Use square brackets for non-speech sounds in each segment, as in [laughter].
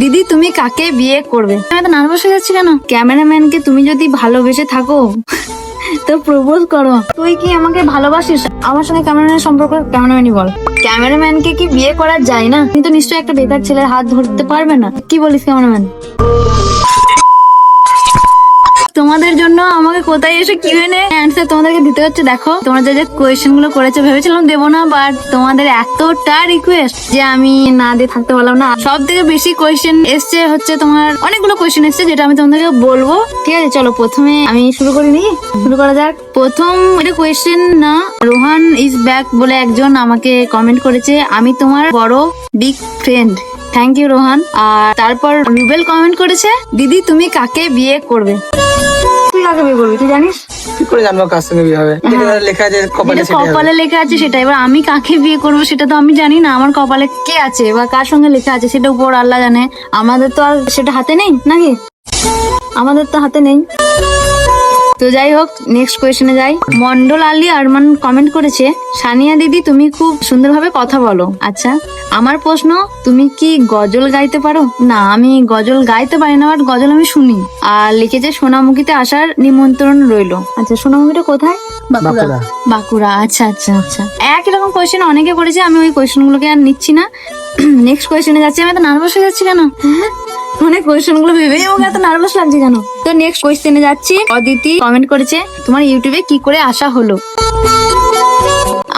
দিদি, তুমি কাকে বিয়ে করবে? আমি তো নার্ভাস হয়ে যাচ্ছি কেন? ক্যামেরাম্যানকে তুমি যদি ভালোবেসে থাকো, তো প্রপোজ করো। তুই কি আমাকে ভালোবাসিস? আমার সঙ্গে ক্যামেরাম্যানের সম্পর্ক ক্যামেরাম্যানই বল। ক্যামেরাম্যানকে কি বিয়ে করা যায় না? কিন্তু নিশ্চয়ই একটা বেকার ছেলের হাত ধরতে পারবে না। কি বলিস ক্যামেরাম্যান? তোমাদের জন্য আমাকে কোথায় এসে কিউএনএ অ্যান্সার তোমাদেরকে দিতে হচ্ছে দেখো। তোমরা যে যে কোয়েশ্চেনগুলো করেছ, ভেবেছিলাম দেবো না বাট তোমাদের এতটা রিকোয়েস্ট যে আমি না দিয়ে থাকতে পারলাম না। সব থেকে বেশি কোয়েশ্চেন এসছে হচ্ছে তোমার অনেকগুলো কোয়েশ্চেন এসছে, যেটা আমি তোমাদেরকে বলব। ঠিক আছে, চলো প্রথমে আমি শুরু করি নি। শুরু করা যাক। প্রথম এটা কোয়েশ্চেন না, রোহান ইজ ব্যাক বলে একজন আমাকে কমেন্ট করেছে, আমি তোমার বড় big friend thank you Rohan. আর তারপর রুবেল কমেন্ট করেছে, দিদি, তুমি কাকে বিয়ে করবে? কাকে বিয়ে করবি তুই জানিস? কি করে জানব কার সঙ্গে বিয়ে হবে? যেটা লেখা আছে কপালে সেটা কপালে লেখা আছে সেটা। এবার আমি কাকে বিয়ে করব সেটা তো আমি জানি না আমার কপালে কে আছে বা কার সঙ্গে লেখা আছে সেটা উপর আল্লাহ জানে। আমাদের তো আর সেটা হাতে নেই নাকি? আমাদের তো হাতে নেই। তো যাই হোক নেক্সট কোয়েশনে যাই। মন্ডল আলী আরমান কমেন্ট করেছে সানিয়া দিদি তুমি খুব সুন্দরভাবে কথা বলো। আচ্ছা আমার প্রশ্ন তুমি কি গজল গাইতে পারো? না আমি গজল গাইতে পারি না বাট গজল আমি শুনি। আর লিখেছে সোনামুখীতে আসার নিমন্ত্রণ রইল। আচ্ছা সোনামুখীটা কোথায়? বাঁকুড়া। বাঁকুড়া। আচ্ছা আচ্ছা আচ্ছা। একই রকম কোয়েশ্চেন অনেকে করেছে আমি ওই কোয়েশ্চেন গুলোকে আর নিচ্ছি না। [clears throat] নেক্সট কোয়েশ্চেনে যাচ্ছি আমি তো নার্ভাস হয়ে যাচ্ছি কেন? মানে কোয়েশ্চেনগুলো ভেবেই আমাকে এত নার্ভাস লাগছে কেন? তো নেক্সট কোয়েশ্চেনে যাচ্ছি। অদিতি কমেন্ট করেছে তোমার ইউটিউবে কি করে আসা হলো?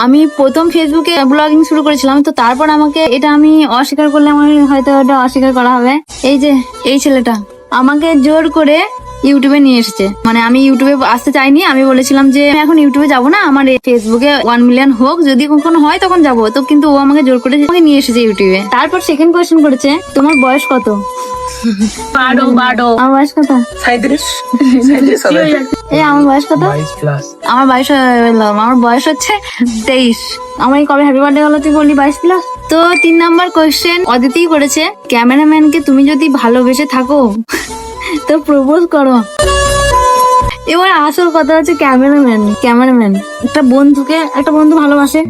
আমি প্রথম ফেসবুকে ব্লগিং শুরু করেছিলাম তো তারপর আমাকে এটা আমি অস্বীকার করলে আমার হয়তো ওটা অস্বীকার করা হবে। এই যে এই ছেলেটা আমাকে জোর করে ইউটিউবে নিয়ে এসেছে। মানে আমি ইউটিউবে আসতে চাইনি আমি বলেছিলাম যে আমি এখন ইউটিউবে যাব না আমার এই ফেসবুকে ওয়ান মিলিয়ন হোক যদি কখনো হয় তখন যাব। তো কিন্তু ও আমাকে জোর করে আমাকে নিয়ে এসেছে ইউটিউবে। তারপর সেকেন্ড কোয়েশ্চেন করেছে তোমার বয়স কত? বারো বারো। আমার বয়স কত? এই আমার বয়স কত? আমার বয়স হয়ে। আমার বয়স হচ্ছে তেইশ। আমার কবে হ্যাপি বার্থডে হলো তুই বললি বাইশ প্লাস তো তিন নাম্বার কোয়েশ্চেন অদিতি করেছে ক্যামেরাম্যানকে তুমি যদি ভালোবেসে থাকো তো প্রপোজ করো। এবার আসল কথা হচ্ছে ক্যামেরাম্যান ক্যামেরাম্যান। একটা বন্ধুকে একটা বন্ধু ভালোবাসে।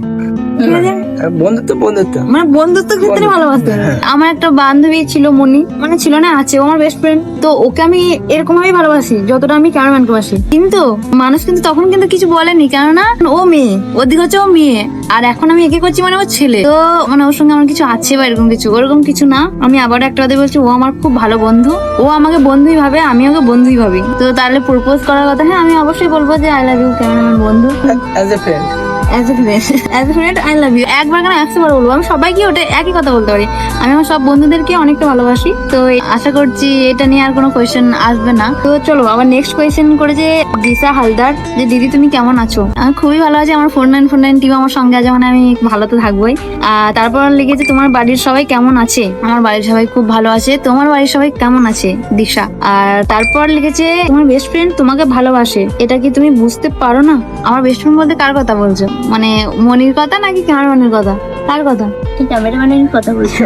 বন্ধুত্ব বন্ধুত্ব। মানে বন্ধুত্ব ক্ষেত্রে ভালোবাসতে আমার একটা বান্ধবী ছিল মনি মানে ছিল না আছে ও আমার বেস্ট ফ্রেন্ড তো ওকে আমি এরকম ভাবেই ভালোবাসি যতটা আমি ক্যামেরাম্যানকে বাসি কিন্তু মানুষ কিন্তু তখন কিন্তু কিছু বলেনি কেননা ও মেয়ে ওদিক হচ্ছে ও মেয়ে। আর এখন আমি একে করছি মানে ও ছেলে। তো মানে ওর সঙ্গে আমার কিছু আছে বা এরকম কিছু ওরকম কিছু না। আমি আবার একটা কথা বলছি ও আমার খুব ভালো বন্ধু। ও আমাকে বন্ধুই ভাবে আমি ওকে বন্ধুই ভাবি। তো তাহলে প্রপোজ করার কথা। হ্যাঁ আমি অবশ্যই বলব যে আই লাভ ইউ ক্যামেরাম্যান বন্ধু। As a friend as a friend as a friend I love you একবার কেন একশো বার বলব? আমি সবাইকে ওটা একই কথা বলতে পারি। আমি আমার সব বন্ধুদেরকে অনেকটা ভালোবাসি। তো আশা করছি এটা নিয়ে আর কোনো কোয়েশ্চেন আসবে না। তো চলো, আবার নেক্সট কোয়েশ্চেন করেছে দিশা হালদার, যে দিদি তুমি কেমন আছো? আমি খুবই ভালো আছি, আমার four nine four nine team আমার সঙ্গে আছে মানে আমি ভালো তো থাকবোই। আর তারপর লিখেছে, তোমার বাড়ির সবাই কেমন আছে? আমার বাড়ির সবাই খুব ভালো আছে, তোমার বাড়ির সবাই কেমন আছে, দিশা? আর তারপর লিখেছে, তোমার বেস্ট ফ্রেন্ড তোমাকে ভালোবাসে, এটা কি তুমি বুঝতে পারো না? আমার বেস্ট ফ্রেন্ড বলতে কার কথা বলছো? মানে মনির কথা নাকি ক্যামেরাম্যানের কথা? তার কথা? ক্যামেরাম্যানের কথা বলছি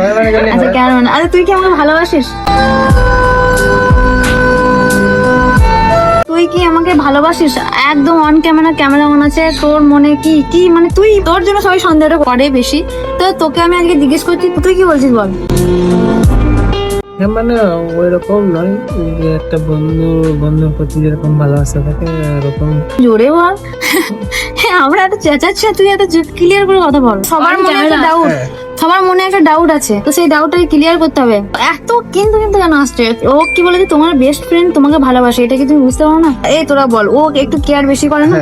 আচ্ছা ক্যামেরাম্যান আরে তুই কি আমাকে ভালোবাসিস? তুই কি আমাকে ভালোবাসিস? একদম অন ক্যামেরা ক্যামেরাম্যান আছে। তোর মনে কি কি মানে তুই তোর জন্য সবাই সন্দেহটা করে বেশি। তো তোকে আমি আজকে জিজ্ঞেস করছি তুই কি বলছিস বল? মানে ওই রকম নয় যে একটা বন্ধু বন্ধুর প্রতি যেরকম ভালোবাসা থাকে এরকম জোরে বল। হ্যাঁ আমরা এত চেঁচাচ্ছি তুই এত ক্লিয়ার করে কথা বল। সবার মনে একটা ডাউট হ্যাঁ। সবার মনে একটা ডাউট আছে তো সেই ডাউটটাকে ক্লিয়ার করতে হবে। এত কিন্তু কিন্তু কেন আসছে? ও কি বলেছে তোমার বেস্ট ফ্রেন্ড তোমাকে ভালোবাসে এটা কি তুমি বুঝতে পারো না? এই তোরা বল ও একটু কেয়ার বেশি করে না?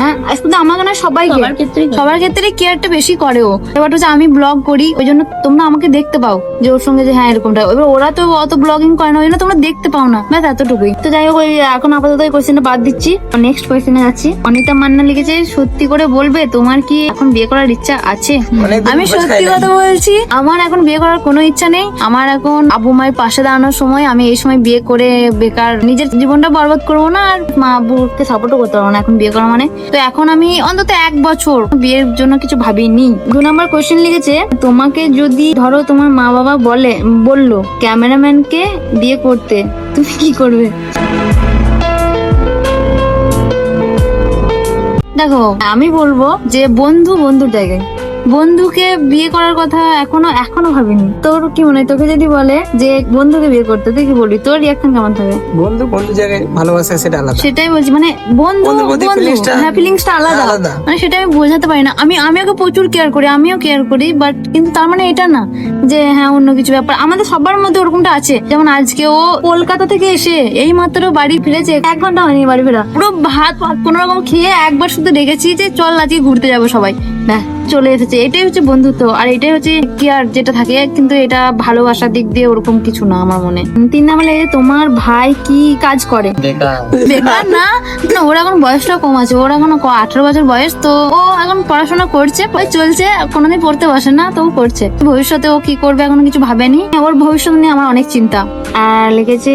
হ্যাঁ। শুধু আমাকে না সবাইকে সবার ক্ষেত্রেই করে। সবার ক্ষেত্রে কেয়ারটা বেশি করে ও। এবার হচ্ছে আমি ব্লগ করি ওই জন্য তোমরা আমাকে দেখতে পাও যে ওর সঙ্গে যে হ্যাঁ এরকমটা। এবার ওরা তো অত ব্লগিং করে না ওই জন্য তোমরা দেখতে পাও না। ব্যাস এতটুকুই। তো যাই হোক ওই এখন আপাতত ওই কোয়েশ্চেনটা বাদ দিচ্ছি। নেক্সট কোয়েশ্চেনে যাচ্ছি। অনিতা মান্না লিখেছে সত্যি করে বলবে? তোমার কি এখন বিয়ে করার ইচ্ছা আছে? আমি সত্যি কথা বলছি আমার এখন বিয়ে করার কোনো ইচ্ছা নেই। আমার এখন আবু মায়ের পাশে দাঁড়ানোর সময় আমি এই সময় বিয়ে করে বেকার নিজের জীবনটা বরবাদ করব না আর মা আব্বুকে সাপোর্টও করতে পারব না এখন বিয়ে করা মানে। তো এখন আমি অন্তত এক বছর বিয়ের জন্য কিছু ভাবিনি। দু নম্বর কোয়েশ্চেন লিখেছে তোমাকে যদি ধরো তোমার মা বাবা বলে বলল ক্যামেরাম্যানকে বিয়ে করতে। তুমি কি করবে? দেখো আমি বলব যে বন্ধু জায়গায়। বন্ধুকে বিয়ে করার কথা এখনও এখনও ভাবিনি। তোর কি মনে হয়? তোকে যদি বলে যে বন্ধুকে বিয়ে করতে তুই কি বলবি? তোর রিয়াকশন কেমন থাকে? বন্ধু বন্ধু জায়গায় ভালোবাসা সেটা আলাদা। সেটাই বলছি মানে বন্ধু বন্ধু হ্যাঁ ফিলিংসটা আলাদা। মানে সেটা আমি বোঝাতে পারি না। আমি আমি ওকে প্রচুর কেয়ার করি আমিও কেয়ার করি বাট কিন্তু তার মানে এটা না যে হ্যাঁ অন্য কিছু ব্যাপার। আমাদের সবার মধ্যে ওরকমটা আছে। যেমন আজকে ও কলকাতা থেকে এসে এই মাত্র বাড়ি ফিরেছে এক ঘণ্টা হয়নি বাড়ি ফেরা পুরো ভাত কোনো রকম খেয়ে একবার শুধু ডেকেছি যে চল আজকে ঘুরতে যাব সবাই। চলে এসেছে। এটাই হচ্ছে বন্ধুত্ব। আর এটাই হচ্ছে কেয়ার যেটা থাকে কিন্তু এটা ভালোবাসার দিক দিয়ে ওরকম কিছু না আমার মনে। তিন নাম্বার তোমার ভাই কি কাজ করে? বেকার। না? না ওর এখন বয়সটা কম আছে। ওর এখন আঠারো বছর বয়স তো ও এখন পড়াশোনা করছে। চলছে কোনোদিন পড়তে বসে না তো ও করছে ভবিষ্যতে ও কি করবে এখনও কিছু ভাবেনি। ওর ভবিষ্যৎ নিয়ে আমার অনেক চিন্তা। আর লিখেছে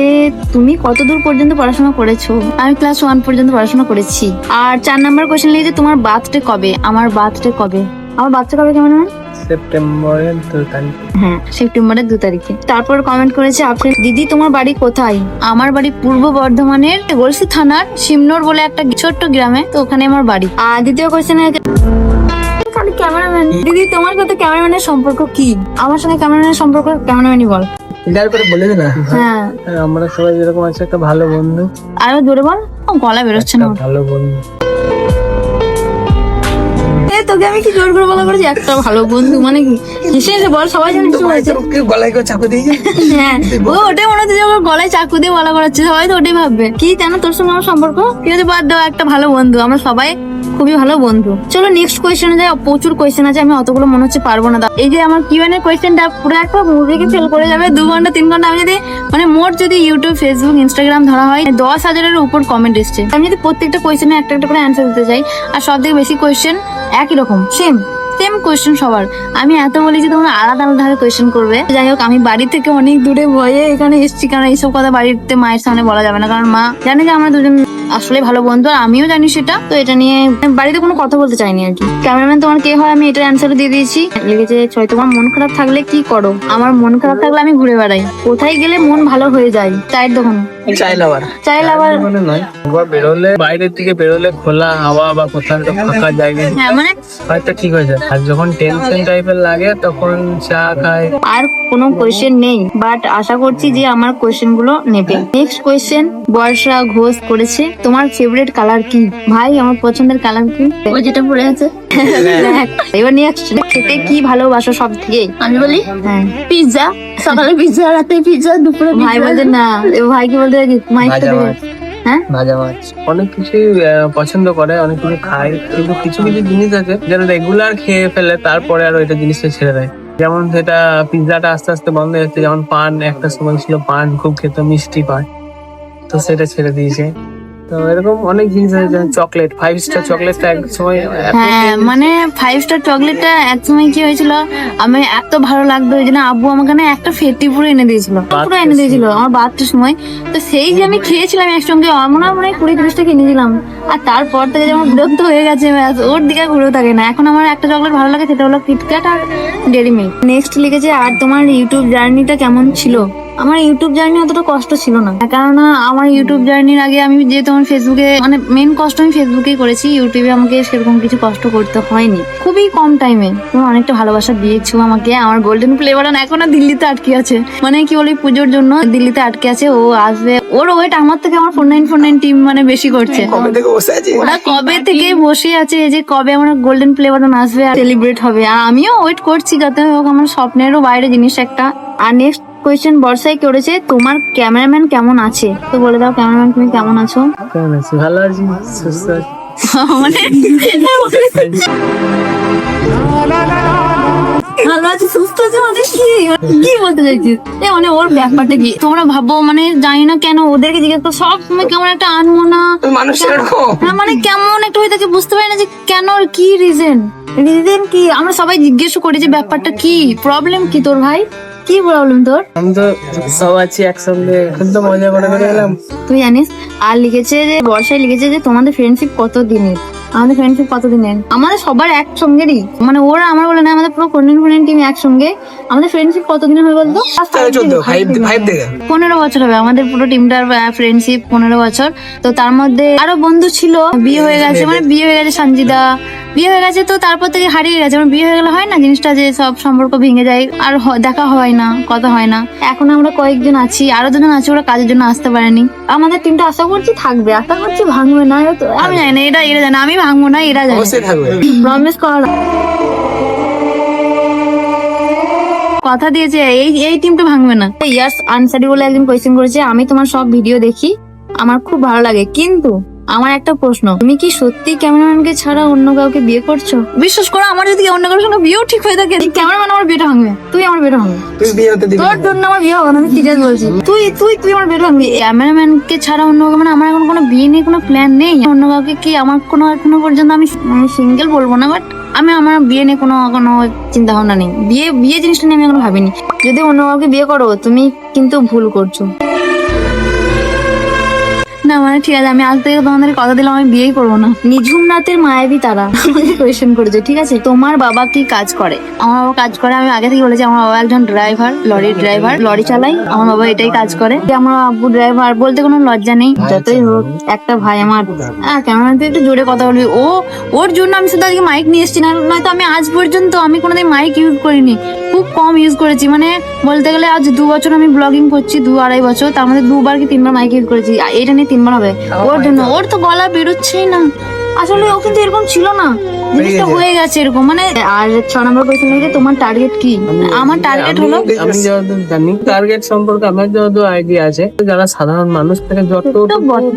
তুমি কতদূর পর্যন্ত পড়াশোনা করেছ? আমি ক্লাস ওয়ান পর্যন্ত পড়াশোনা করেছি। আর চার নাম্বার কোয়েশ্চেন লিখেছে তোমার বার্থডে কবে? আমার বার্থডে কবে? আমার বাচ্চা কবে কেমন হয়? সেপ্টেম্বরের দু তারিখ। হ্যাঁ সেপ্টেম্বরের দু তারিখে। তারপর কমেন্ট করেছে আপনি দিদি তোমার বাড়ি কোথায়? আমার বাড়ি পূর্ব বর্ধমানের গলসি থানার শিমনোর বলে একটা ছোট্ট গ্রামে তো ওখানে আমার বাড়ি। আর দ্বিতীয় কোয়েশ্চেন ক্যামেরাম্যান দিদি তোমার সাথে ক্যামেরাম্যানের সম্পর্ক কি? আমার সঙ্গে ক্যামেরাম্যানের সম্পর্ক ক্যামেরাম্যানই বল। করে বলে না। হ্যাঁ। আমরা সবাই যেরকম আছে একটা ভালো বন্ধু। আরও জোরে বল। গলা বেরোচ্ছে না। ভালো বন্ধু। তোকে আমি কি জোর করে বলা করেছি? একটা ভালো বন্ধু মানে কি? হেসে হেসে বল সবাই জানে কি হয়েছে গলায় চাকু দিয়ে [laughs] হ্যাঁ ও ওটাই মনে হচ্ছে যে গলায় চাকু দিয়ে বলা করাচ্ছে সবাই তো ওটাই ভাববে। কি জানো তোর সঙ্গে আমার সম্পর্ক? ঠিক আছে বাদ দাও একটা ভালো বন্ধু আমরা সবাই খুবই ভালো বন্ধু। চলো নেক্সট কোয়েশ্চেনে যাই প্রচুর কোয়েশ্চেন আছে, আমি অতগুলো মনে হচ্ছে পারব না। এই যে আমার কিউ এর কোয়েশ্চেনটা পুরো একটা মুভিকে ফেল করে যাবে, দু ঘণ্টা, তিন ঘণ্টা, আমি যদি মানে মোট যদি ইউটিউব ফেসবুক ইনস্টাগ্রাম ধরা হয়, দশ হাজারের উপর কমেন্ট এসছে। আমি যদি প্রত্যেকটা কোয়েশ্চেনে একটা একটা করে অ্যান্সার দিতে চাই, আর সব থেকে বেশি কোয়েশ্চেন একই রকম সেম সেম কোয়েশ্চেন সবার। আমি এত বলি যে তোমরা আলাদা আলাদা কোয়েশ্চেন করবে। যাই হোক, আমি বাড়ি থেকে অনেক দূরে ভয়ে এখানে এসেছি কারণ এইসব কথা বাড়িতে মায়ের সামনে বলা যাবে না। কারণ মা জানে যে আমরা দুজন আসলে ভালো বন্ধু আর আমিও জানি সেটা। তো এটা নিয়ে বাড়িতে কোনো কথা বলতে চাইনি আর কি। ক্যামেরাম্যান তোমার কে হয়? আমি এটার অ্যান্সার দিয়ে দিয়েছি। লিখেছে ছয়, তোমার মন খারাপ থাকলে কি করো? আমার মন খারাপ থাকলে আমি ঘুরে বেড়াই। কোথায় গেলে মন ভালো হয়ে যায়? চায়ের দোকান। চাইলে আবার চাইলে আবার মানে নয় বেরোলে বাইরের দিকে বেরোলে খোলা হাওয়া বা কোথাও একটা ফাঁকা জায়গায় হ্যাঁ মানে হয়তো ঠিক হয়ে যায়। আর যখন টেনশন টাইপের লাগে তখন চা খায়। আর কোনো কোয়েশ্চেন নেই বাট আশা করছি যে আমার কোয়েশ্চেনগুলো নেবে। নেক্সট কোয়েশ্চেন বর্ষা ঘোষ করেছে তোমার ফেভারিট কালার কি? ভাই আমার পছন্দের কালার কি? ও যেটা পড়ে আছে। এবার নেক্সট খেতে কি ভালোবাসো সব থেকে আমি বলি হ্যাঁ। পিৎজা সকালে পিৎজা রাতে পিৎজা দুপুরে ভাই বলতে না ভাই কি বলতে? মাইক ভাজা মাছ। হ্যাঁ? ভাজা অনেক কিছুই আহ, পছন্দ করে অনেক কিছু খায় কিন্তু কিছু কিছু জিনিস আছে যেটা রেগুলার খেয়ে ফেলে তারপরে আর ওইটা জিনিসটা ছেড়ে দেয়। যেমন সেটা পিৎজাটা আস্তে আস্তে বন্ধ হয়ে যাচ্ছে, যেমন পান, একটা সময় ছিল পান, খুব খেত মিষ্টি পান। তো সেটা ছেড়ে দিয়েছে। তো এরকম অনেক জিনিস আছে যেমন চকলেট ফাইভ স্টার চকলেটটা এক সময় হ্যাঁ মানে ফাইভ স্টার চকলেটটা এক সময় কি হয়েছিল আমি এত ভালো লাগতো ওই জন্য আব্বু আমাকে না একটা ফেটি পুরো এনে দিয়েছিল পুরো এনে দিয়েছিল আমার বাচ্চার সময়। তো সেই যে আমি খেয়েছিলাম একসঙ্গে আমার মনে হয় কুড়ি তিরিশটা কিনে দিলাম। আর তারপর থেকে যেমন বিরক্ত হয়ে গেছে ব্যাস, ওর দিকে আর ঘুরেও থাকে না। এখন আমার একটা চকলেট ভালো লাগে সেটা হলো কিটক্যাট আর ডেরি মিল্ক নেক্সট লিখেছে আর তোমার ইউটিউব জার্নিটা কেমন ছিল? আমার ইউটিউব জার্নি অতটা কষ্ট ছিল না। কেননা আমার ইউটিউব জার্নির আগে আমি যেহেতু আমার ফেসবুকে মানে মেন কষ্ট আমি ফেসবুকেই করেছি ইউটিউবে আমাকে সেরকম কিছু কষ্ট করতে হয়নি। খুবই কম টাইমে তুমি অনেকটা ভালোবাসা দিয়েছ আমাকে। আমার গোল্ডেন প্লে বাটন এখনও দিল্লিতে আটকে আছে। মানে কি বলি পুজোর জন্য দিল্লিতে আটকে আছে। ও আসবে। ওর ওয়েট আমার থেকে আমার four nine four nine team মানে বেশি করছে। কবে থেকে বসে আছে? ওরা কবে থেকে বসে আছে যে কবে আমার গোল্ডেন প্লে বাটন আসবে আর সেলিব্রেট হবে। আর আমিও ওয়েট করছি যাতে হোক আমার স্বপ্নেরও বাইরে জিনিস একটা। আর নেক্সট কোয়েশ্চেন বর্ষাই করেছে? তোমার ক্যামেরাম্যান কেমন আছে? তো বলে দাও ক্যামেরাম্যান তুমি কেমন আছো? কেমন আছি? ভালো আছি সুস্থ আছি। মানে ভালো আছে সুস্থ আছে মানে কি? কি বলতে চাইছিস? এ মানে ওর ব্যাপারটা কি? তোমরা ভাবো মানে জানি না কেন ওদেরকে জিজ্ঞেস করো সব সময় কেমন একটা আনমোনা। মানুষ এরকম হ্যাঁ মানে কেমন একটা হয়ে থাকে বুঝতে পারি না যে কেন কি রিজন রিজন কি? আমরা সবাই জিজ্ঞেস করি যে ব্যাপারটা কি? প্রবলেম কি তোর ভাই? কি প্রবলেম তোর? আমি তো সব আছি একসঙ্গে এখন তো মজা করে করে এলাম তুই জানিস আর লিখেছে যে বর্ষায় লিখেছে যে তোমাদের ফ্রেন্ডশিপ কত দিনের আমাদের ফ্রেন্ডশিপ কতদিনের আমাদের সবার একসঙ্গেরই। মানে ওরা আমার বলে না আমাদের পুরো কোরিয়ান কোরিয়ান টিম একসঙ্গে। আমাদের ফ্রেন্ডশিপ কতদিনের হয় বলতো? পনেরো বছর হবে আমাদের পুরো টিমটার ফ্রেন্ডশিপ পনেরো বছর। তো তার মধ্যে আরও বন্ধু ছিল বিয়ে হয়ে গেছে মানে বিয়ে হয়ে গেছে সঞ্জিদা বিয়ে হয়ে গেছে তো তারপর থেকে হারিয়ে গেছে মানে বিয়ে হয়ে গেলে হয় না জিনিসটা যে সব সম্পর্ক ভেঙে যায় আর দেখা হয় না কথা হয় না। এখন আমরা কয়েকজন আছি আরও দুজন আছে ওরা কাজের জন্য আসতে পারেনি। আমাদের টিমটা আশা করছি থাকবে আশা করছি ভাঙবে না আমি জানি না এটা এরা জানে আমি ভাঙবো না এরা জানে। অবশ্যই থাকবে প্রমিস করা। কথা দিয়েছে এই এই টিমটা ভাঙবে না। ইয়াস আনসারি বলে একদিন কোয়েশ্চেন করেছে আমি তোমার সব ভিডিও দেখি। আমার খুব ভালো লাগে কিন্তু আমার একটা প্রশ্ন তুমি কি সত্যি ক্যামেরাম্যানকে ছাড়া অন্য কাউকে বিয়ে করছ? বিশ্বাস করো আমার যদি অন্য কারোর সঙ্গে বিয়েও ঠিক হয়ে থাকে ক্যামেরাম্যান আমার বিয়েটা ভাঙবে। তুই আমার বিয়েটা ভাঙবে। তুই বিয়ে হতে দিবি তোর জন্য আমার বিয়ে হবে না আমি সিরিয়াস বলছি। তুই তুই তুই আমার বিয়ে ভাঙবি। ক্যামেরাম্যানকে ছাড়া অন্য কাউকে মানে আমার এখন কোনো বিয়ে নিয়ে কোনো প্ল্যান নেই। অন্য কাউকে কি আমার কোনো এখনও পর্যন্ত আমি সিঙ্গেল বলব না বাট আমি আমার বিয়ে নিয়ে কোনো কোনো চিন্তা ভাবনা নেই। বিয়ে বিয়ে জিনিসটা নিয়ে আমি এখনও ভাবিনি। যদি অন্য কাউকে বিয়ে করো তুমি কিন্তু ভুল করছ। না মানে ঠিক আছে আমি আজ থেকে তোমাদের কথা দিলাম আমি বিয়েই করব না। নিঝুম রাতের মায়াবী তারা আমাকে কোয়েশ্চেন করেছে ঠিক আছে? তোমার বাবা কি কাজ করে? আমার বাবা কাজ করে আমি আগে থেকে বলেছি আমার বাবা একজন ড্রাইভার লরির ড্রাইভার লরি চালাই আমার বাবা এটাই কাজ করে। যে আমার আব্বু ড্রাইভার বলতে কোনো লজ্জা নেই যতই হোক একটা ভাই আমার হ্যাঁ ক্যামেরা তুই একটু জোরে কথা বলবি ও ওর জন্য আমি শুধু আজকে মাইক নিয়ে এসেছি না নয়তো আমি আজ পর্যন্ত আমি কোনোদিন মাইক ইউজ করিনি। খুব কম ইউজ করেছি মানে বলতে গেলে আজ দু বছর আমি ব্লগিং করছি দু আড়াই বছর তার মধ্যে দুবার কি তিনবার মাইক ইউজ করেছি এটা নিয়ে তিনবার হবে। ওর জন্য ওর তো গলা বেরোচ্ছেই না। আসলে ও কিন্তু এরকম ছিল না। জিনিসটা হয়ে গেছে এরকম মানে আর ছ নম্বর কোয়েশ্চেন যে তোমার টার্গেট কি? আমার টার্গেট হলো আমি যতদূর জানি টার্গেট সম্পর্কে আমার যতদূর আইডিয়া আছে যারা সাধারণ মানুষ থেকে যতটুকু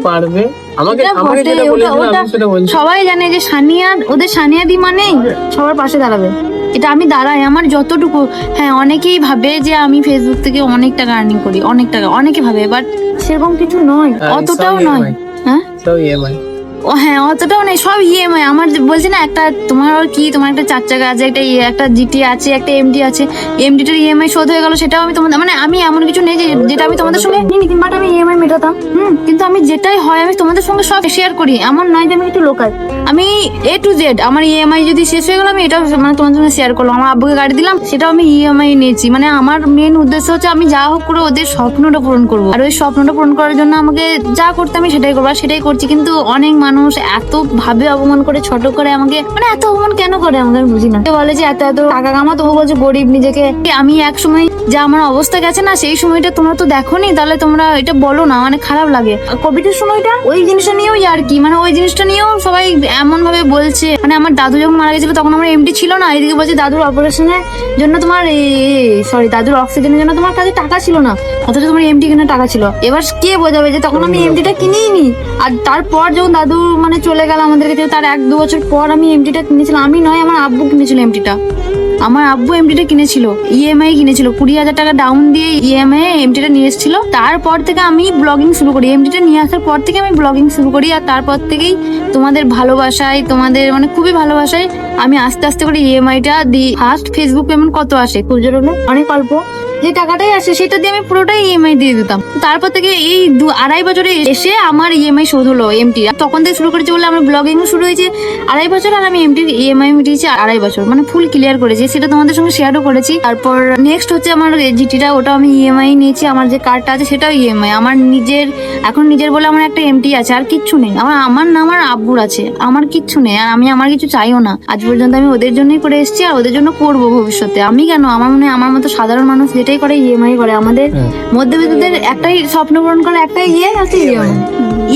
পারবে আমাকে আমাকে যেটা বলেছিল আমি সেটা বলছি। সবাই জানে যে সানিয়া ওদের সানিয়া দি মানেই সবার পাশে দাঁড়াবে। এটা আমি দাঁড়াই আমার যতটুকু হ্যাঁ অনেকেই ভাবে যে আমি ফেসবুক থেকে অনেক টাকা আর্নিং করি অনেক টাকা অনেকে ভাবে বাট সেরকম কিছু নয় হ্যাঁ, অতটাও নয়। হ্যাঁ? তো ইএমআই ও হ্যাঁ অতটাও নেই সব ইএমআই আমার বলছি না একটা তোমার আর কি তোমার একটা চার চাকা আছে একটা ইয়ে- একটা জিটি আছে একটা এমডি আছে। এমডিটার ইএমআই শোধ হয়ে গেল সেটাও আমি তোমাদের মানে আমি এমন কিছু নেই যে যেটা আমি তোমাদের সঙ্গে নিই বাট আমি ইএমআই মেটাতাম। হুম কিন্তু আমি যেটাই হয় আমি তোমাদের সঙ্গে সব শেয়ার করি। এমন নয় যে আমি একটু লোকাল আমি এ টু জেড আমার ইএমআই যদি শেষ হয়ে গেল আমি এটাও মানে তোমাদের সঙ্গে শেয়ার করলাম। আমার আব্বুকে গাড়ি দিলাম সেটাও আমি ইএমআই নিয়েছি। মানে আমার মেন উদ্দেশ্য হচ্ছে আমি যা হোক করে ওদের স্বপ্নটা পূরণ করব। আর ওই স্বপ্নটা পূরণ করার জন্য আমাকে যা করতে আমি সেটাই করব আর সেটাই করছি। কিন্তু অনেক মানুষ এত ভাবে অপমান করে, ছোট করে আমাকে মানে এত অপমান কেন করে আমাকে আমি বুঝি না। বলে যে এত এত টাকা কামা তবু বলছে গরিব নিজেকে। আমি এক সময় যা আমার অবস্থা গেছে না, সেই সময়টা তোমরা তো দেখো নি তাহলে তোমরা এটা বলো না মানে খারাপ লাগে। কোভিডের সময়টা ওই জিনিসটা নিয়েও আর কি মানে ওই জিনিসটা নিয়েও সবাই এমন ভাবে বলছে। মানে আমার দাদু যখন মারা গেছিল তখন আমার এমডি ছিল না, এদিকে বলছে দাদুর অপারেশনের জন্য তোমার সরি দাদুর অক্সিজেনের জন্য তোমার কাছে টাকা ছিল না, অথচ তোমার এমডি কেনার টাকা ছিল। এবার কে বোঝাবে যে তখন আমি এমডিটা কিনেই নি আর তারপর যখন দাদু মানে চলে গেল আমাদেরকে ছেড়ে, তার এক দু বছর পর আমি এমডিটা কিনেছিলাম। আমি নয় আমার আব্বু কিনেছিল এমডিটা আমার আব্বু এমডিটা কিনেছিল ইএমআই কিনেছিল। কুড়ি হাজার টাকা ডাউন দিয়ে ইএমআই এমডিটা নিয়ে এসেছিল। তারপর থেকে আমি ব্লগিং শুরু করি। এমডিটা নিয়ে আসার পর থেকে আমি ব্লগিং শুরু করি আর তারপর থেকেই তোমাদের ভালোবাসায় তোমাদের মানে খুবই ভালোবাসায় আমি আস্তে আস্তে করে ইএমআইটা দিই ফার্স্ট ফেসবুক পেমেন্ট কত আসে? হলে অনেক অল্প। যে টাকাটাই আসে, সেটা দিয়ে আমি পুরোটাই ইএমআই দিয়ে দিতাম। তারপর থেকে এই দু আড়াই বছরে এসে আমার ইএমআই শোধ হলো এমটি তখন থেকে শুরু করেছি বলে আমার ব্লগিং শুরু হয়েছে। আড়াই বছর আর আমি এমটির ইএমআই মিটিয়েছি আড়াই বছর মানে ফুল ক্লিয়ার করেছি। সেটা তোমাদের সঙ্গে শেয়ারও করেছি। তারপর নেক্সট হচ্ছে আমার জিটিটা ওটা আমি ইএমআই নিয়েছি। আমার যে কার্ডটা আছে, সেটাও ইএমআই আমার নিজের, এখন নিজের বলে আমার একটা এমটি আছে, আর কিচ্ছু নেই। আমার আমার না আমার আব্বুর আছে। আমার কিচ্ছু নেই। আর আমি আমার কিছু চাইও না। আজ পর্যন্ত আমি ওদের জন্যই করে এসেছি, আর ওদের জন্য করব ভবিষ্যতে। আমি কেন? আমার মনে আমার মতো সাধারণ মানুষ যেটাই করে ইএমআই করে। আমাদের মধ্যবিত্তদের একটাই স্বপ্ন পূরণ করে একটাই ইয়ে আছে ইএমআই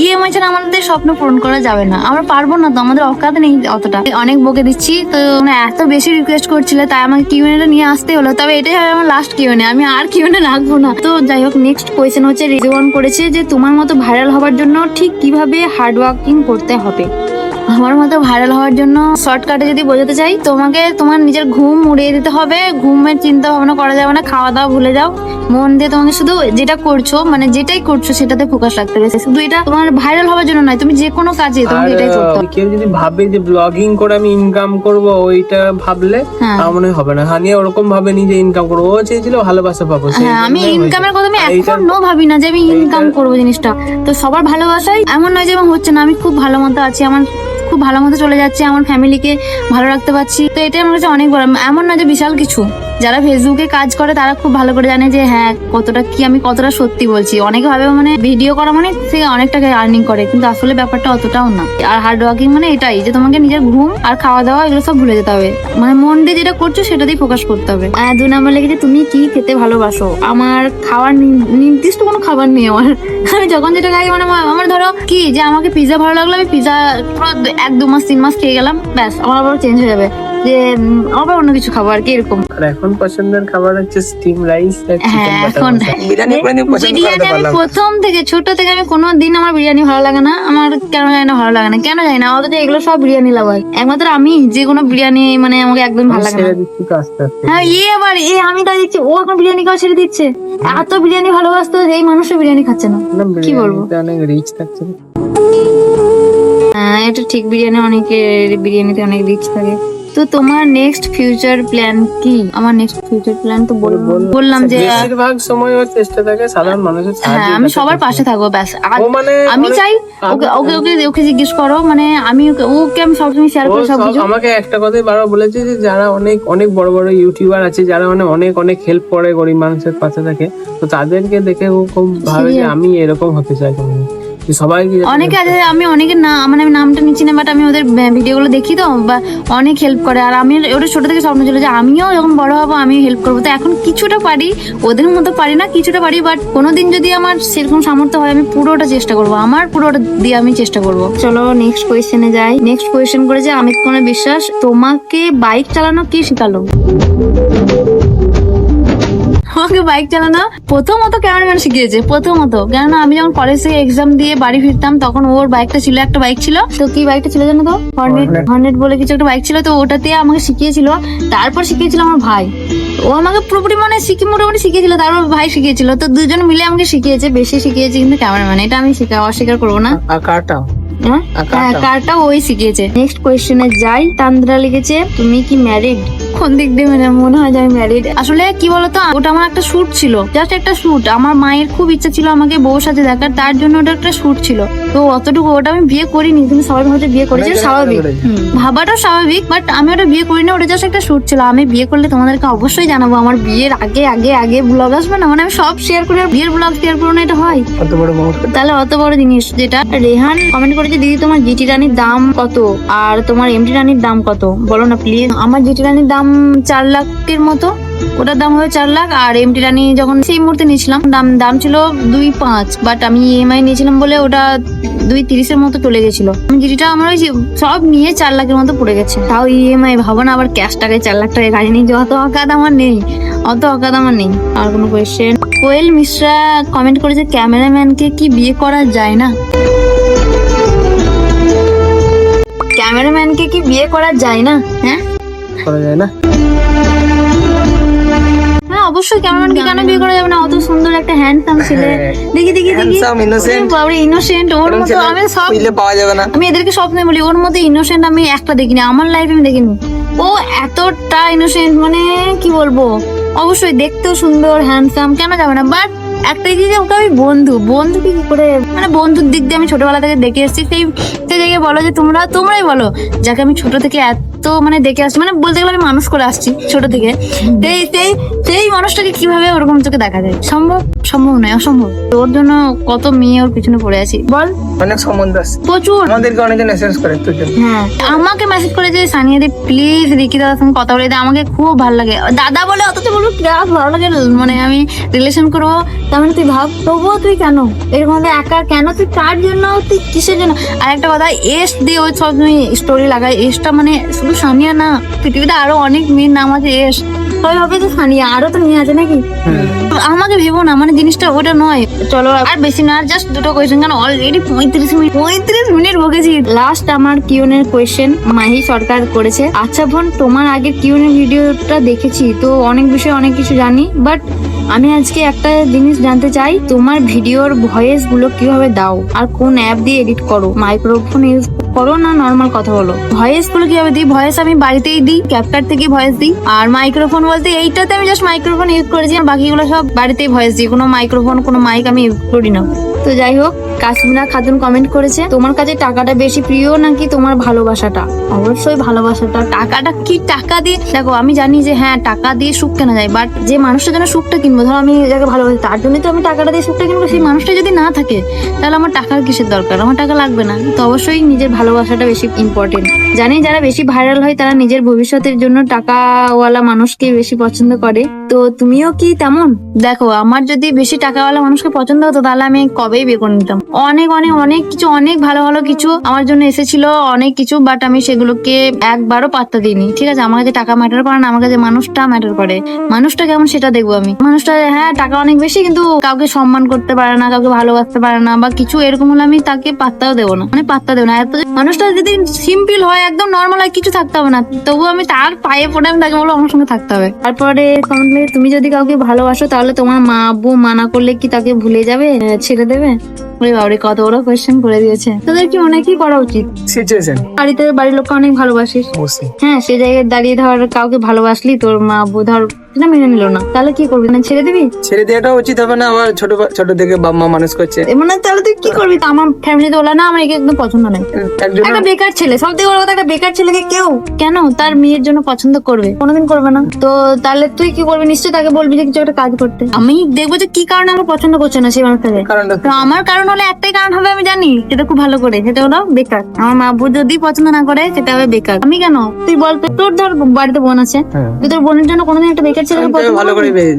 ইএমআই ছাড়া আমাদের স্বপ্ন পূরণ করা যাবে না। আমরা পারব না তো আমাদের অকাত নেই অতটা। অনেক বকে দিচ্ছি তো মানে এত বেশি রিকোয়েস্ট করছিলে তাই আমাকে কিউএনটা নিয়ে আসতে হলো। তবে এটাই হবে আমার লাস্ট কিউএনএ আমি আর কিউএনএ রাখব না। তো যাই হোক নেক্সট কোয়েশ্চেন হচ্ছে রিজওয়ান করেছে যে তোমার মতো ভাইরাল হওয়ার জন্য ঠিক কীভাবে হার্ড ওয়ার্কিং করতে হবে? আমার মতো ভাইরাল হওয়ার জন্য শর্টকাটে যদি বোঝাতে চাই তোমাকে তোমার নিজের ঘুম উড়িয়ে দিতে হবে। ঘুমের চিন্তা ভাবনা করা যাবে না খাওয়া দাওয়া ভুলে যাও। মন দিয়ে তোমাকে শুধু যেটা করছ মানে যেটাই করছ সেটাতে ফোকাস রাখতে হবে। শুধু এটা তোমার ভাইরাল হওয়ার জন্য নয় তুমি যে কোনো কাজে তোমাকে এটাই করতে হবে। কেউ যদি ভাবে যে ব্লগিং করে আমি ইনকাম করব ওইটা ভাবলে হ্যাঁ। আমার মনে হবে না। হানিয়া ওরকম ভাবে নিজে ইনকাম করব। ও চেয়েছিল ভালোবাসা পাবো হ্যাঁ আমি। ইনকামের কথা আমি এখনও ভাবি না যে আমি ইনকাম করব জিনিসটা। তো সবার ভালোবাসাই এমন নয় যে আমার হচ্ছে না আমি খুব ভালো মতো আছি আমার খুব ভালো মতো চলে যাচ্ছে, আমার ফ্যামিলিকে ভালো রাখতে পারছি। তো এটাই আমার কাছে অনেক বড়, এমন না যে বিশাল কিছু। যারা ফেসবুকে কাজ করে, তারা খুব ভালো করে জানে যে হ্যাঁ কতটা কি আমি কতটা সত্যি বলছি। অনেকে ভাবে মানে ভিডিও করা মানে সে অনেক টাকা আর্নিং করে, কিন্তু আসলে ব্যাপারটা অতটাও না। আর হার্ড ওয়ার্কিং মানে এটাই যে, তোমাকে নিজের ঘুম আর খাওয়া দাওয়া এগুলো সব ভুলে যেতে হবে। মানে মন দিয়ে যেটা করছ সেটাতেই ফোকাস করতে হবে। দু নম্বর লেগেছে তুমি কি খেতে ভালোবাসো? আমার খাওয়ার নির্দিষ্ট কোনো খাবার নেই আমার। আমি যখন যেটা খাই মানে আমার- ধরো কি যে, আমাকে পিজা ভালো লাগল, আমি পুরো এক, দু মাস, তিন মাস খেয়ে গেলাম, ব্যাস, আমার আবার চেঞ্জ হয়ে যাবে। যে আবার অন্য কিছু খাব আর কি এরকম? এখন পছন্দের খাবার হচ্ছে স্টিম রাইস হ্যাঁ এখন বিরিয়ানি কোনোদিন পছন্দ বিরিয়ানি আমি প্রথম থেকে ছোট থেকে আমি কোনো দিন আমার বিরিয়ানি ভালো লাগে না। আমার কেন জানি না ভালো লাগে না। কেন জানি না অথচ এগুলো সব বিরিয়ানি লাভার। একমাত্র আমি যে কোনো বিরিয়ানি মানে আমাকে একদম ভালো লাগে না। দিচ্ছি হ্যাঁ ইয়ে আবার এ আমি তাই দেখছি ও এখন বিরিয়ানি খাওয়া ছেড়ে দিচ্ছে। এত বিরিয়ানি ভালোবাসতো এই মানুষও বিরিয়ানি খাচ্ছে না। না, কি বলব? অনেক রিচ থাকছে। হ্যাঁ এটা ঠিক বিরিয়ানি অনেকে বিরিয়ানিতে অনেক রিচ থাকে। তো তোমার নেক্সট ফিউচার প্ল্যান কি? আমার নেক্সট ফিউচার প্ল্যান তো বললাম। যে বেশিরভাগ সময় ওর চেষ্টা থাকে সাধারণ মানুষের হ্যাঁ আমি সবার পাশে থাকব ব্যাস। মানে আমি চাই ওকে ওকে ওকে ওকে জিজ্ঞেস করো মানে আমি ওকে ওকে আমি সবসময় শেয়ার ও করি সব সব- কিছু। আমাকে একটা কথাই বারবার বলেছে যে যারা অনেক অনেক বড় বড় ইউটিউবার আছে যারা মানে অনেক অনেক হেল্প করে গরিব মানুষের পাশে থাকে তো তাদেরকে দেখে ও খুব ভাবে যে আমি এরকম হতে চাই। যাতে অনেকে আছে আমি অনেকের না মানে আমি নামটা নিচ্ছি না বাট আমি ওদের ভিডিওগুলো দেখি তো, বা অনেক হেল্প করে। আর আমি ওটা ছোট থেকে স্বপ্ন ছিল যে আমিও যখন বড় হব আমি হেল্প করব। তো এখন কিছুটা পারি, ওদের মতো পারি না, কিছুটা পারি বাট কোনোদিন যদি আমার সেরকম সামর্থ্য হয়, আমি পুরোটা চেষ্টা করব। আমার পুরোটা দিয়ে আমি চেষ্টা করব। চলো নেক্সট কোয়েশ্চেনে যাই। নেক্সট কোয়েশ্চেন করেছে অমিত কুমার বিশ্বাস, তোমাকে বাইক চালানো কি শেখালো? আমাকে বাইক চালানো প্রথমত ক্যামেরাম্যান শিখিয়েছে প্রথমত। কেননা আমি যখন কলেজ থেকে এক্সাম দিয়ে বাড়ি ফিরতাম তখন ওর বাইকটা ছিল একটা বাইক ছিল। তো কি বাইকটা ছিল জানো তো? হর্নেট হর্নেট বলে কিছু একটা বাইক ছিল তো ওটাতে আমাকে শিখিয়েছিল তারপর শিখিয়েছিল আমার ভাই। ও আমাকে পুরোপুরি মানে শিখি মোটামুটি শিখিয়েছিল তারপর ভাই শিখিয়েছিল। তো দুজন মিলে আমাকে শিখিয়েছে বেশি শিখিয়েছে কিন্তু ক্যামেরাম্যান। এটা আমি শিখা অস্বীকার করব না। আর কারটা? হ্যাঁ? হ্যাঁ, কারটা ওই শিখিয়েছে। নেক্সট কোয়েশ্চেনে যাই। তান্দ্রা লিখেছে তুমি কি ম্যারিড কোন দিক দিয়ে মানে মনে হয় যে আমি ম্যারিড আসলে কি বলতো ওটা আমার একটা শুট ছিল। জাস্ট একটা শুট আমার মায়ের খুব ইচ্ছা ছিল আমাকে বউর সাথে দেখার তার জন্য ওটা একটা শুট ছিল। তো অতটুকু ওটা আমি বিয়ে করিনি কিন্তু সবাই ভাবছে বিয়ে করেছে স্বাভাবিক। ভাবাটাও স্বাভাবিক বাট আমি ওটা বিয়ে করিনি ওটা জাস্ট একটা শুট ছিল। আমি বিয়ে করলে তোমাদেরকে অবশ্যই জানাব আমার বিয়ের আগে আগে আগে ব্লগ আসবে না? মানে আমি সব শেয়ার করি বিয়ের ব্লগ শেয়ার করব না এটা হয়। তাহলে অত বড় জিনিস যেটা। রেহান কমেন্ট করেছে দিদি তোমার জিটি রানির দাম কত? আর তোমার এমটি রানির দাম কত? বলো না প্লিজ আমার জিটি রানির দাম চার লাখের মতো। ওটার দাম হবে চার লাখ। আর এমটি রানি যখন সেই মুহূর্তে নিয়েছিলাম, দাম দাম ছিল দুই পাঁচ। বাট আমি ইএমআই নিয়েছিলাম বলে ওটা দুই তিরিশের মতো চলে গেছিল। জিটিটা আমার ওই সব নিয়ে চার লাখের মতো পড়ে গেছে। তাও ইএমআই ভাবো না আবার ক্যাশ টাকায় চার লাখ টাকায় গাড়ি নিয়ে অত অকাত আমার নেই। অত অকাত আমার নেই। আর কোনো কোয়েশ্চেন কোয়েল মিশ্রা কমেন্ট করেছে ক্যামেরাম্যানকে কি বিয়ে করা যায় না? ক্যামেরাম্যানকে কি বিয়ে করা যায় না? হ্যাঁ? করা যায় না? হ্যাঁ অবশ্যই। ক্যামেরাম্যানকে কেন বিয়ে করা যাবে না? অত সুন্দর একটা হ্যান্ডসাম ছেলে। হ্যাঁ। দেখি দেখি দেখি। innocent। বাবরে ইনোসেন্ট ওর মতো আমি সব পাওয়া যাবে না। আমি এদেরকে স্বপ্নে বলি ওর মধ্যে ইনোসেন্ট আমি একটা দেখিনি। আমার লাইফে আমি দেখিনি। ও এতটা ইনোসেন্ট মানে কি বলব? অবশ্যই দেখতেও সুন্দর হ্যান্ডসাম কেন যাবে না? বাট একটা জিনিস ওকে আমি বন্ধু বন্ধু কি করে মানে বন্ধুর দিক দিয়ে আমি ছোটবেলা থেকে দেখে এসেছি। সেই সেই জায়গায় বলো যে তোমরা তোমরাই বলো যাকে আমি ছোট থেকে এত মানে দেখে আসছি। মানে বলতে গেলে আমি মানুষ করে আসছি ছোট থেকে। সেই সেই সেই মানুষটাকে কীভাবে ওরকম চোখে দেখা যায়? সম্ভব? সম্ভব নয় অসম্ভব। তো ওর জন্য কত মেয়ে ওর পিছনে পড়ে আছি? বল। অনেক সম্বন্ধ আছে। প্রচুর। আমাদেরকে অনেকে মেসেজ করে তোর জন্য। হ্যাঁ। আমাকে মেসেজ করেছে সানিয়া দি প্লিজ রিকি দাদার সঙ্গে কথা বলে দে আমাকে খুব ভালো লাগে। দাদা বলে অথচ বলব প্লাস ভালো লাগে মানে আমি রিলেশন করব। তার মানে তুই ভাব তবুও তুই কেন? এরকম একা কেন? তুই কার জন্য তুই কিসের জন্য? আর একটা কথা এস দিয়ে ওই সব স্টোরি লাগায় এসটা মানে শুধু সানিয়া না পৃথিবীতে আরও অনেক মেয়ের নাম আছে এস সবাই ভাবে যে সানিয়া? আরও তো মেয়ে আছে নাকি? আমাকে ভেবো না মানে জিনিসটা ওটা নয়। চলো আর বেশি না জাস্ট দুটো কোয়েশ্চেন কারণ অলরেডি পঁয়ত্রিশ মিনিট পঁয়ত্রিশ মিনিট বকেছি লাস্ট আমার কিউনের কোয়েশ্চেন মাহি সরকার করেছে। আচ্ছা বোন তোমার আগের কিউনের ভিডিওটা দেখেছি তো অনেক বিষয়ে অনেক কিছু জানি বাট আমি আজকে একটা জিনিস জানতে চাই তোমার ভিডিওর ভয়েসগুলো কীভাবে দাও আর কোন অ্যাপ দিয়ে এডিট করো? মাইক্রোফোন ইউজ করো না নর্মাল কথা বলো। ভয়েসগুলো কীভাবে দিই? ভয়েস আমি বাড়িতেই দিই ক্যাপকাট থেকে ভয়েস দিই। আর মাইক্রোফোন বলতে এইটাতে আমি জাস্ট মাইক্রোফোন ইউজ করেছি আর বাকিগুলো সব বাড়িতেই ভয়েস দিই। কোনো মাইক্রোফোন কোনো মাইক আমি ইউজ করি না। তো যাই হোক কাশ্মীরা খাতুন কমেন্ট করেছে, তোমার কাছে টাকাটা বেশি প্রিয় নাকি তোমার ভালোবাসাটা? অবশ্যই ভালোবাসাটা। টাকাটা কি টাকা দিয়ে? দেখো, আমি জানি যে হ্যাঁ টাকা দিয়ে সুখ কেনা যায় বাট যে মানুষটার জন্য সুখটা কিনবো, ধরো আমি যাকে ভালোবাসি, তার জন্য তো আমি টাকাটা দিয়ে সুখটা কিনবো। সেই মানুষটা যদি না থাকে, তাহলে আমার টাকার কিসের দরকার? আমার টাকা লাগবে না। তো অবশ্যই নিজের ভালোবাসাটা বেশি ইম্পর্টেন্ট জানি যারা বেশি ভাইরাল হয়, তারা নিজের ভবিষ্যতের জন্য টাকাওয়ালা মানুষকে বেশি পছন্দ করে। তো তুমিও কি তেমন? দেখো, আমার যদি বেশি টাকাওয়ালা মানুষকে পছন্দ হতো, তাহলে আমি কবেই বিয়ে করে নিতাম। অনেক অনেক অনেক কিছু, অনেক ভালো ভালো কিছু আমার জন্য এসেছিল, অনেক কিছু বাট আমি সেগুলোকে একবারও পাত্তা দিইনি। ঠিক আছে, আমার কাছে টাকা ম্যাটার করে না, আমার কাছে মানুষটা ম্যাটার করে। মানুষটা কেমন সেটা দেখব আমি। মানুষটা হ্যাঁ টাকা অনেক বেশি, কিন্তু কাউকে সম্মান করতে পারে না, কাউকে ভালোবাসতে পারে না, বা কিছু এরকম হলে আমি তাকে পাত্তাও দেবো না। মানে পাত্তা দেবো না। এত মানুষটা যদি সিম্পল হয় একদম নর্মাল আর কিছু থাকতে হবে না। তবু আমি তার পায়ে পড়ে আমি তাকে বলব আমার সঙ্গে থাকতে হবে। তারপরে তুমি যদি কাউকে ভালোবাসো তাহলে তোমার মা আব্বু মানা করলে কি তাকে ভুলে যাবে? ছেড়ে দেবে? ওই বাবরে কত বড় কোয়েশ্চেন করে দিয়েছে। তোদের কি অনেকই কি করা উচিত? সিচুয়েশন বাড়িতে বাড়ির লোককে অনেক ভালোবাসিস। হ্যাঁ সে জায়গায় দাঁড়িয়ে ধর কাউকে ভালোবাসলি তোর মা আব্বু ধর সেটা মেনে নিল না। তাহলে কি করবি? না ছেড়ে দিবি? ছেড়ে দেওয়াটা উচিত হবে না আমার ছোট ছোট থেকে মা মানুষ করছে। এ মানে তাহলে তুই কি করবি? তা আমার ফ্যামিলিতে ওলা না আমার একে একদম পছন্দ একজন একটা বেকার ছেলে সব থেকে বড় কথা একটা বেকার ছেলেকে কেউ কেন? তার মেয়ের জন্য পছন্দ করবে। কোনোদিন করবে না। তো তাহলে তুই কি করবি? নিশ্চয়ই তাকে বলবি যে কিছু একটা কাজ করতে। আমি দেখব যে কি কারণে আমার পছন্দ করছে না সেই মানুষটাকে। তো আমার কারণ হলে একটাই কারণ হবে আমি জানি সেটা খুব ভালো করে সেটা হলো বেকার। আমার মা যদি পছন্দ না করে সেটা হবে বেকার। আমি কেন? তুই বল তো, তোর ধর বাড়িতে বোন আছে। হ্যাঁ। তুই তোর বোনের জন্য কোনোদিন একটা বেকার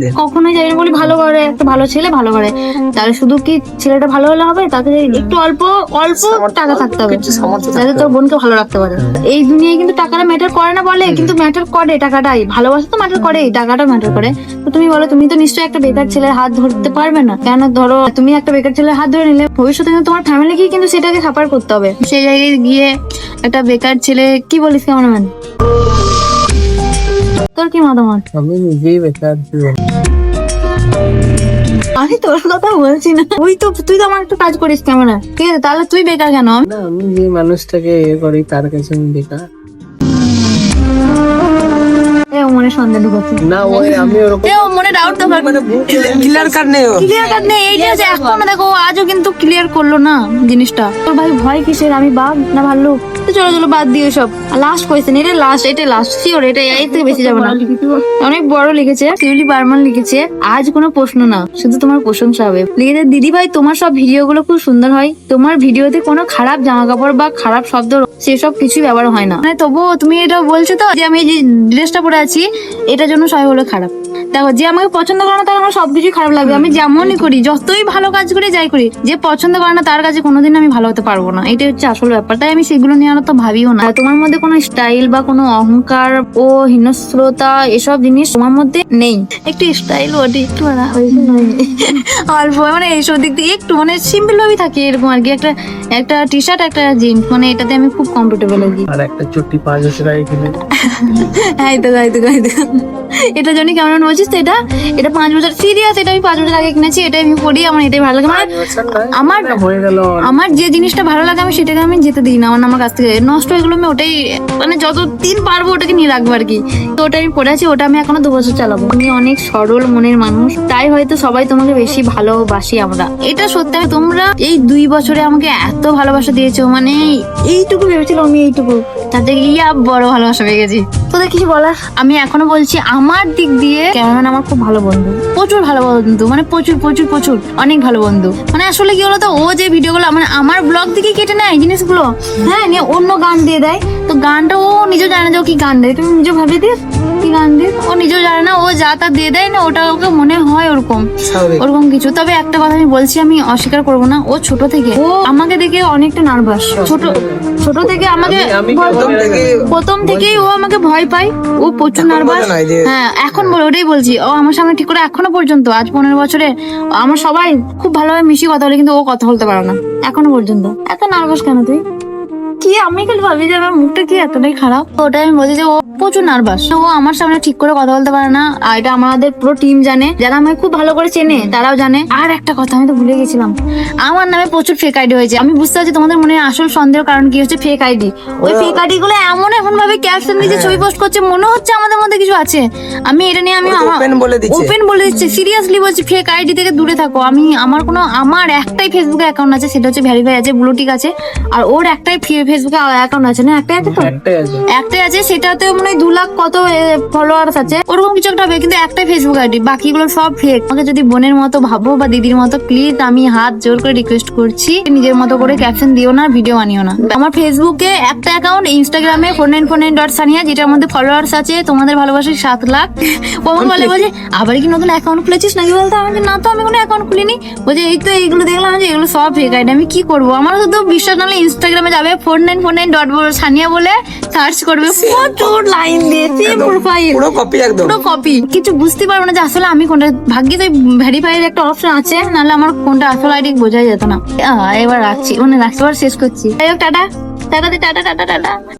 দে কখনোই যাই বলি ভালো করে একটা ভালো ছেলে ভালো করে। তাহলে শুধু কি ছেলেটা ভালো হলে হবে? তাকে একটু অল্প অল্প টাকা থাকতে হবে। যাতে তোর বোনকে ভালো রাখতে পারে। এই দুনিয়ায় কিন্তু টাকাটা ম্যাটার করে না বলে কিন্তু ম্যাটার করে টাকাটাই। ভালোবাসা তো ম্যাটার করে টাকাটা ম্যাটার করে। তো তুমি বলো তুমি তো নিশ্চয়ই একটা বেকার ছেলের হাত ধরতে পারবে না। কেন ধরো তুমি একটা বেকার ছেলের হাত ধরে নিলে ভবিষ্যতে কিন্তু তোমার ফ্যামিলিকে কিন্তু সেটাকে সাফার করতে হবে। সেই জায়গায় গিয়ে একটা বেকার ছেলে কি বলিস কেমন ম্যান তোর কি মতামত? আমি নিজেই বেকার আমি তোর কথা বলছি না। তুই তো তুই তো আমার একটু কাজ করিস ক্যামেরা ঠিক আছে তাহলে তুই বেকার কেন? আমি যে মানুষটাকে ইয়ে করি তার কাছে আমি বেকার। ও মনে সন্দেহ ঢুকাচ্ছে। না ওই আমি ওরকম এ ও মনে ডাউট তো ক্লিয়ার ও। ক্লিয়ার নেই এইটা যে এখনও দেখো আজও কিন্তু ক্লিয়ার করল না জিনিসটা। তোর ভাই ভয় কিসের? আমি বাঘ না ভাল্লুক? তো চলো চলো বাদ দিও সব। লাস্ট কোয়েশ্চেন এটা লাস্ট এটা লাস্ট শিওর এটা এই থেকে বেশি যাবে না। অনেক বড় লিখেছে শিউলি বার্মান লিখেছে আজ কোনো প্রশ্ন না শুধু তোমার প্রশংসা হবে। লিখেছে দিদি ভাই তোমার সব ভিডিও গুলো খুব সুন্দর হয়। তোমার ভিডিওতে কোনো খারাপ জামা কাপড় বা খারাপ শব্দ সেসব কিছুই ব্যবহার হয় না। মানে তবুও তুমি এটা বলছো তো যে আমি এই যে ড্রেসটা পরে আছি এটার জন্য সবাই হলো খারাপ। দেখো যে আমাকে পছন্দ করে না তার আমার সবকিছু খারাপ লাগবে। আমি যেমনই করি যতই ভালো কাজ করি যাই করি যে পছন্দ করে না তার কাছে কোনোদিন আমি ভালো হতে পারব না। এটা হচ্ছে আসল ব্যাপার। তাই আমি সেগুলো নিয়ে আর তো ভাবিও না। তোমার মধ্যে কোনো স্টাইল বা কোনো অহংকার ও হিংস্রতা এসব জিনিস তোমার মধ্যে নেই? একটু স্টাইল ওটি একটু অল্প মানে এইসব দিক দিয়ে একটু মানে সিম্পল ভাবেই থাকি এরকম আর কি। একটা একটা টি শার্ট একটা জিন্স মানে এটাতে আমি খুব কমফোর্টেবল কি আর একটা চুট্টি পাঁচ বছর আগে কিনে এটা জানি কেমন বলছিস তো এটা এটা পাঁচ বছর সিরিয়াস এটা আমি পাঁচ বছর আগে কিনেছি এটা আমি পড়ি আমার এটাই ভালো লাগে। মানে আমার হয়ে গেল। আমার যে জিনিসটা ভালো লাগে আমি সেটাকে আমি যেতে দিই না আমার আমার কাছ থেকে। নষ্ট হয়ে গেলো আমি ওটাই মানে যত দিন পারব ওটাকে নিয়ে রাখব আর কি। তো ওটা আমি পড়ে আছি ওটা আমি এখনও দু বছর চালাবো। তুমি অনেক সরল মনের মানুষ তাই হয়তো সবাই তোমাকে বেশি ভালোবাসি আমরা। এটা সত্যি আমি তোমরা এই দুই বছরে আমাকে এত ভালোবাসা দিয়েছ মানে এইটুকু ভেবেছিলাম আমি এইটুকু। তার থেকে ইয়া বড় ভালোবাসা পেয়ে গেছি। তোদের কিছু বলার? আমি এখনও বলছি আমার দিক দিয়ে ক্যামেরাম্যান আমার খুব ভালো বন্ধু। প্রচুর ভালো বন্ধু মানে প্রচুর প্রচুর প্রচুর, অনেক ভালো বন্ধু। মানে আসলে কি বলতো, ও যে ভিডিওগুলো মানে আমার ব্লগ দিকে কেটে নেয় জিনিসগুলো হ্যাঁ নিয়ে অন্য গান দিয়ে দেয়। গানটা ও নিজেও জানে যে ও কি গান দেয়। তুমি নিজেও ভাবি দিস কি গান দিয়ে। ও নিজেও জানে না ও যা তা দিয়ে দেয় না ওটা ওকে মনে হয় ওরকম। ওরকম কিছু। তবে একটা কথা আমি বলছি আমি অস্বীকার করব না। ও ছোট থেকে ও আমাকে দেখে অনেকটা নার্ভাস ছোট ছোট থেকে আমাকে প্রথম থেকে- প্রথম থেকেই ও আমাকে ভয় পায়। ও প্রচুর নার্ভাস হ্যাঁ এখন বলে ওটাই বলছি। ও আমার সামনে ঠিক করে এখনও পর্যন্ত আজ পনেরো বছরে আমার সবাই খুব ভালোভাবে মিশি কথা বলে কিন্তু ও কথা বলতে পারে না এখনও পর্যন্ত। এত নার্ভাস কেন তুই? কি? আমি খালি ভাবি যে আমার মুখটা কি এতটাই খারাপ। ওটাই আমি বলছি যে ও প্রচুর নার্ভাস ও আমার সামনে ঠিক করে কথা বলতে পারে না। আর এটা আমাদের পুরো টিম জানে। যারা আমাকে খুব ভালো করে চেনে তারাও জানে। আর একটা কথা আমি তো ভুলে গেছিলাম। আমার নামে প্রচুর ফেক আইডি হয়েছে। আমি বুঝতে পারছি তোমাদের মনে আসল সন্দেহ কারণ কি হচ্ছে ফেক আইডি ওই ফেক আইডি গুলো এমন এখন ভাবে ক্যাপশন দিচ্ছে ছবি পোস্ট করছে মনে হচ্ছে আমাদের মধ্যে কিছু আছে। আমি এটা নিয়ে আমি ও বলে দিচ্ছে। ওপেন বলে দিচ্ছে। সিরিয়াসলি বলছি ফেক আইডি থেকে দূরে থাকো। আমি আমার কোনো আমার একটাই ফেসবুকে অ্যাকাউন্ট আছে সেটা হচ্ছে ভ্যারিফাই আছে ব্লুটিক আছে। আর ওর একটাই ফেসবুকে অ্যাকাউন্ট আছে না? একটাই আছে তো? একটাই আছে। সেটাতে মনে হয় দু লাখ কত ফলোয়ার্স আছে। ওরকম কিছু একটা হবে কিন্তু একটাই ফেসবুক আইডি বাকিগুলো সব ফেক আমাকে যদি বোনের মতো ভাবো বা দিদির মতো প্লিজ আমি হাত জোর করে রিকোয়েস্ট করছি। নিজের মতো করে ক্যাপশন দিও না ভিডিও বানিও না। আমার ফেসবুকে একটা অ্যাকাউন্ট ইনস্টাগ্রামে four nine four nine dot Sania যেটার মধ্যে ফলোয়ার্স আছে তোমাদের ভালোবাসি সাত লাখ। আমাকে বলে বলছে আবার কি নতুন অ্যাকাউন্ট খুলেছিস নাকি বলতো আমি বলছি, না তো আমি কোনো অ্যাকাউন্ট খুলিনি। বলছে এই তো এইগুলো দেখলাম যে এগুলো সব ফেক আইডি আমি কি করব? আমার তো বিশ্বাস নাহলে ইনস্টাগ্রামে যাবে four nine four nine dot Sania বলে সার্চ করবে। প্রচুর লাইন দিয়েছে প্রোফাইল পুরো কপি একদম। পুরো কপি কিছু বুঝতে পারব না যে আসলে আমি কোনটা ভাগ্যে তো ভেরিফাইয়ের একটা অপশন আছে নাহলে আমার কোনটা আসল আইডি বোঝাই যেত না। এবার রাখছি। মানে রাখছি এবার শেষ করছি। Tata. Tata tata tata tata.